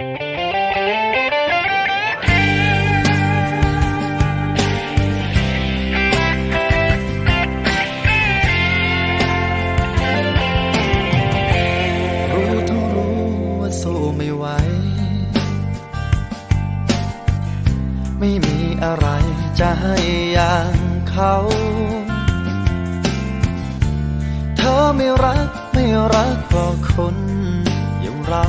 รู้ทั้งรู้ว่าสู้ไม่ไหว ไม่มีอะไรจะให้อย่างเขา เธอไม่รักไม่รักก็คนอย่างเรา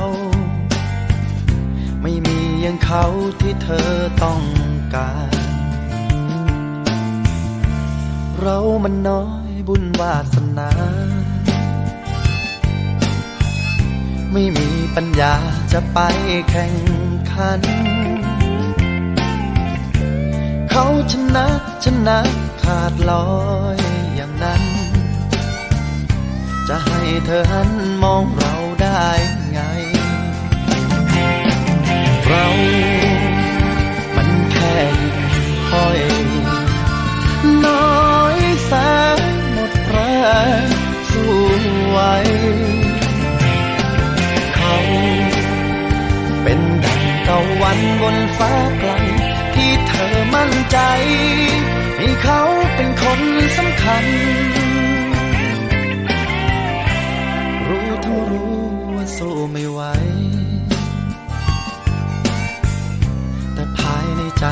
ไม่มีอย่างเขาที่เธอต้องการ เรามันน้อยบุญวาสนา ไม่มีปัญญาจะไปแข่งขัน เขาชนะชนะขาดลอยอย่างนั้น จะให้เธอหัน บนฟ้าไกลที่เธอมั่นใจ ให้เขาเป็นคนสำคัญ รู้ทั้งรู้ว่าสู้ไม่ไหว แต่ภายในใจ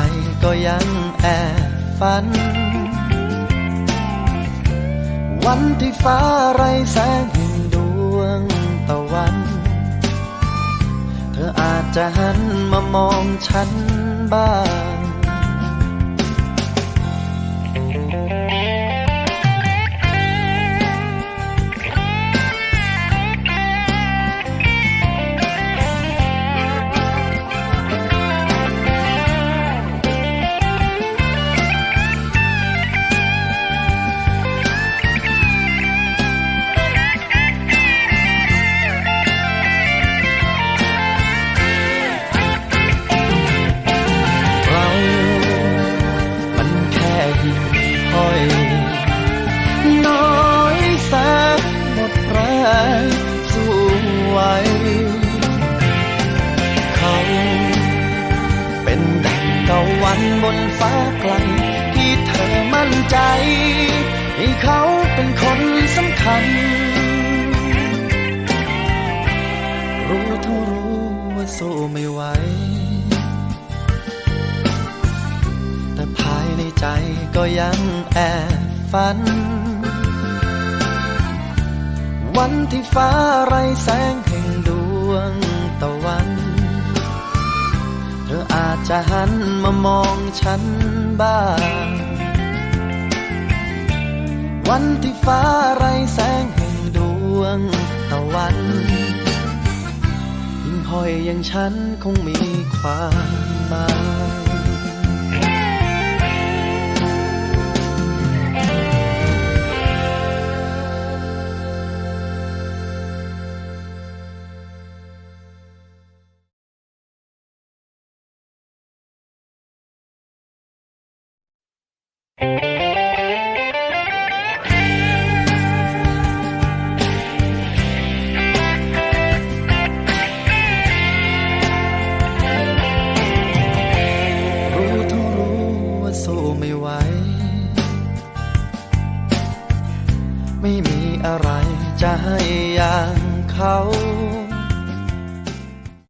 ก็ยังแอบฝัน วันที่ฟ้าไรแสง ออาจจะหันมามองฉันบ้าง ปันบนฟ้าไกลที่เธอมั่นใจ ให้เขาเป็นคนสำคัญ รู้ทั้งรู้ว่าสู้ไม่ไหว แต่ภายในใจก็ยังแอบฝัน วันที่ฟ้าไรแสงแห่งดวงตะวัน จะหันมามองฉันบ้าง วันที่ฟ้าไรแสงแห่งดวงตะวันยิ่งห้อยอย่างฉันคงมีความหมาย ไม่มีอะไรจะให้อย่างเขา